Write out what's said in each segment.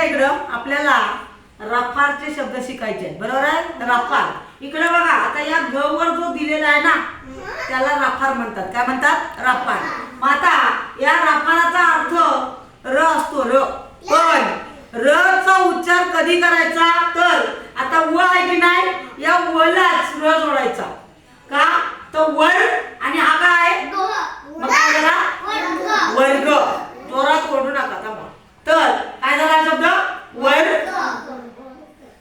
का इकडं आपल्याला रफारचे शब्द शिकायचे आहेत. बरोबर आहे? रफार. इकडे बघा आता या ग वर जो दिलेला आहे ना त्याला रफार म्हणतात. काय म्हणतात? रफार. मग आता या रफाराचा अर्थ र असतो र. पण र चा उच्चार कधी करायचा? तर आता व आहे की नाही? या वलाच र जोडायचा. का? तर वर आणि हा काय वर्ग. जोरात ओरडू नका थांबा. तर काय झाला शब्द? वर्ग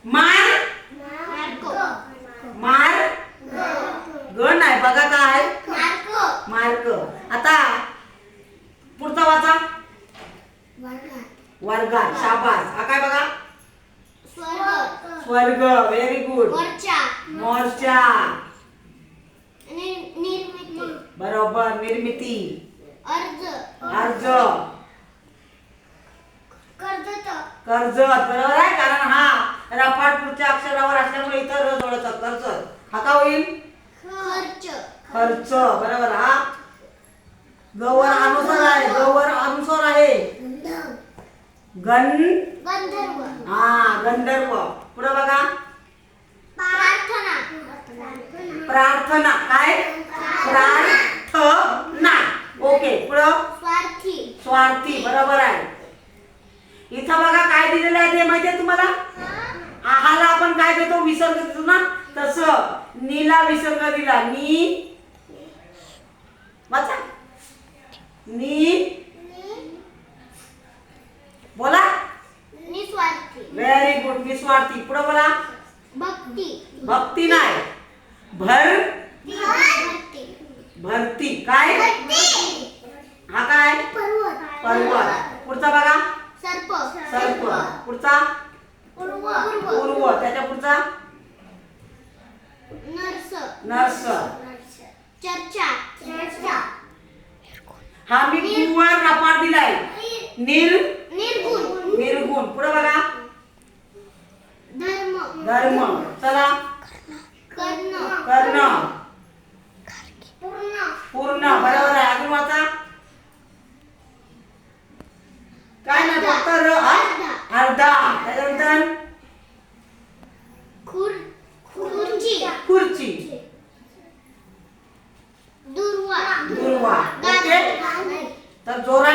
मार मार ग नाही. बघा काय? मार्क. आता पुढचा वाचा. वर्गात. शाबास. हा काय बघा? स्वर्ग. व्हेरी गुड मोर्चा. बरोबर. निर्मिती. अर्ज. कर्जत बरोबर आहे कारण हा रफाट पुढच्या अक्षरावर असल्यामुळे इथं र जोडायचा कर्जत हा का होईल? खर्च. बरोबर. हा? गवर अनुसार आहे. गवर अनुसार आहे. गण हा गंधर्व. पुढे बघा. प्रार्थना. काय प्रार्थना ओके पुढं स्वार्थी स्वार्थी बरोबर आहे इथं बघा काय दिलेलं आहे ते माहितीये तुम्हाला? आहाला आपण काय देतो? विसर्ग देतो ना? तस. नीला विसर्ग दिला. नी. वाचा. नी. बोला. निस्वार्थी. व्हेरी गुड निस्वार्थी. पुढे बोला. भक्ती. भक्ती नाही. भर. भक्ती. भरती. काय? हा काय? पर्वत. पर्वत. पुढचा बघा. सर्प. सर्प. पुढचा? पूर्व पूर्व त्याच्या पुढचा? नर्स. नर्स. चर्चा. चर्चा. हा मी गुरुवर रपाट दिलाय. निर? निर्गुण. निर्गुण. पुढे बघा. धर्म. धर्म. चला. अर्धा. त्याच्यानंतर खुर खुर्ची. खुर्ची. दुर्वा. दुर्वा. ओके? तर जोरात